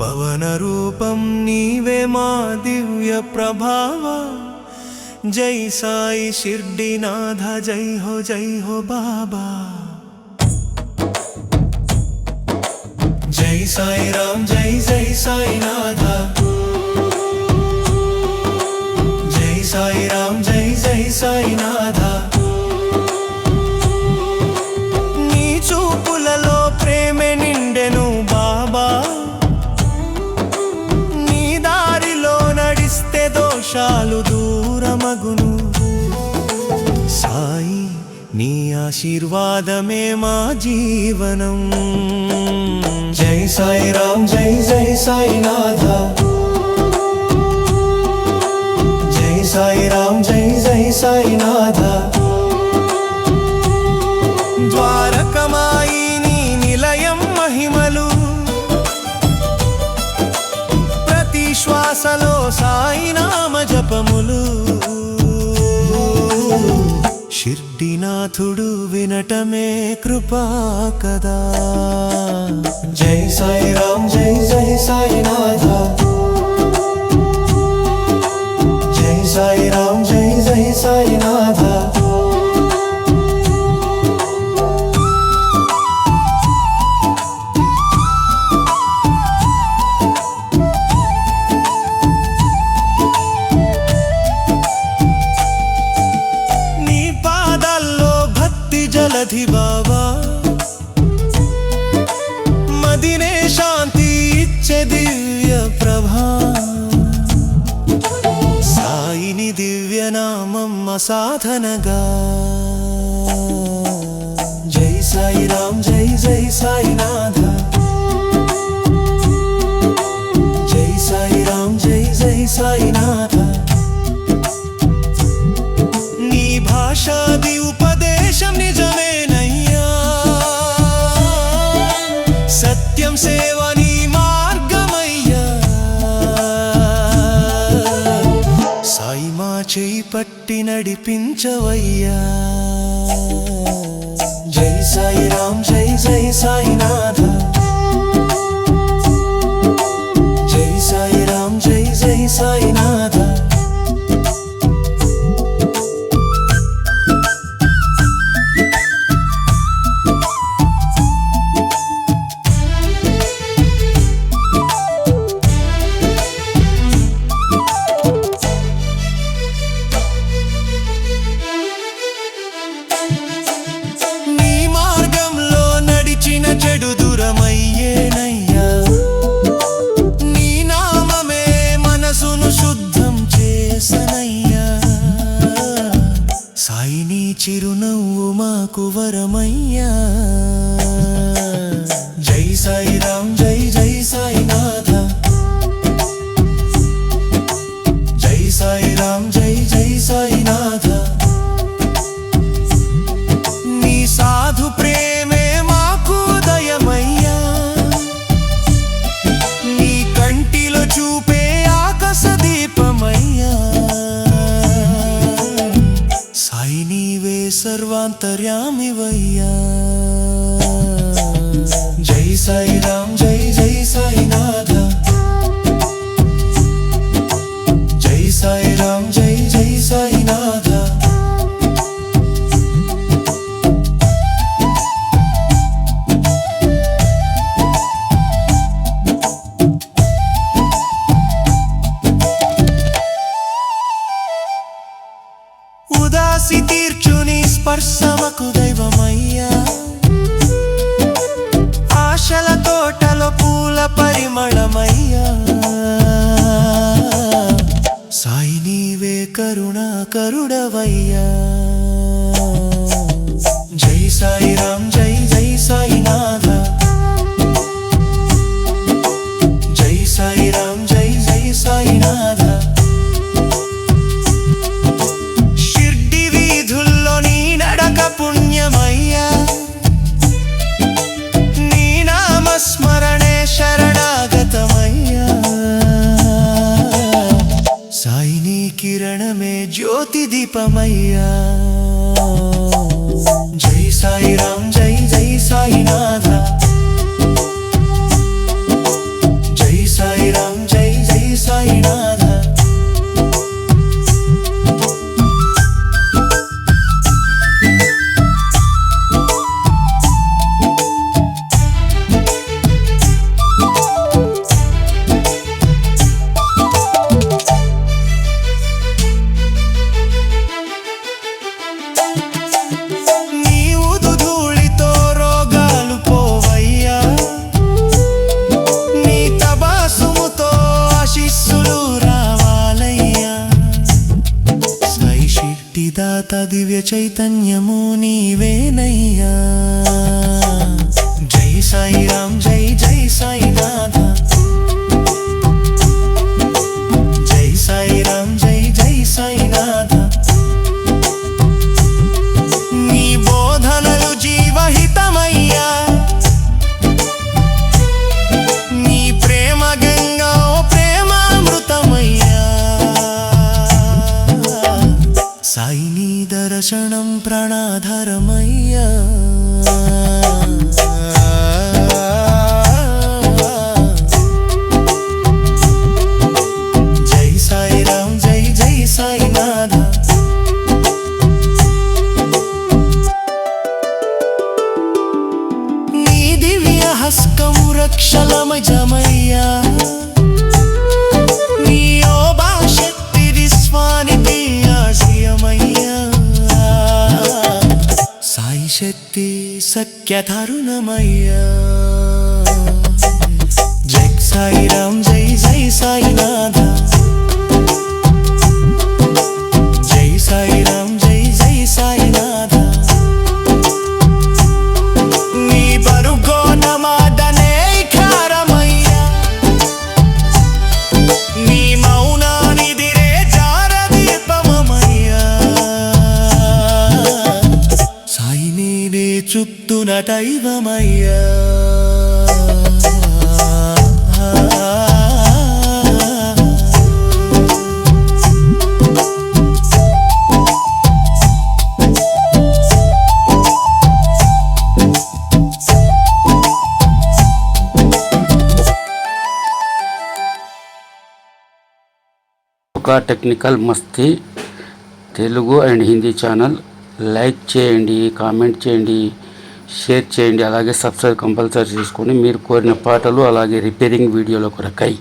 పవనరూపం నీవే మా దివ్య ప్రభావ. జై సాయి షిర్డినాథ జై హో జై హో బాబా. జై సాయి రామ్ జై జై సాయి నాథ. జై సాయి రామ్ జై జై సాయి నాథా. ఆశీర్వాదమే మా జీవనం జై సాయిరాం జై జై సాయినాథ నాథుడు వినటమే కృపా కదా. జై సాయిరామ్ జై జై సాయినాథ. సాధనగా. జై సాయి రామ్ జై జై సాయినాథ. జై సాయి రామ్ జై జై సాయినాథ. నీ భాషాది ఉపదేశం నిజమేనయ్యా. సత్యం సేవ పట్టి నడిపించవయ్యా. జై సాయిరాం మాకు వరమయ్యా. సర్వాంతర్యామివయ్యా. జై సాయిరాం జై జై సాయినాథ. disfarza దీపమయ్యా జై సాయిరాం దివ్య చైతన్యము నీవేనయ్యా. జై సాయిరాం జై జై సాయినాథ. సాయి నీ దర్శనం ప్రణాధరమయ్యా. సఖ్యతరుణమయ్యా సఖ్య తరుణమయ్యా. జై సాయిరాం జై జై సాయినాథ. దైవమయ్యా. ఒక technical Masti Telugu and Hindi channel like చేయండి కామెంట్ చేయండి. షేర్ చేయండి. అలాగే సబ్స్క్రైబ్ కంపల్సరీ చేసుకొని మీరు కోరిన పాటలు అలాగే రిపేరింగ్ వీడియోల కొరకై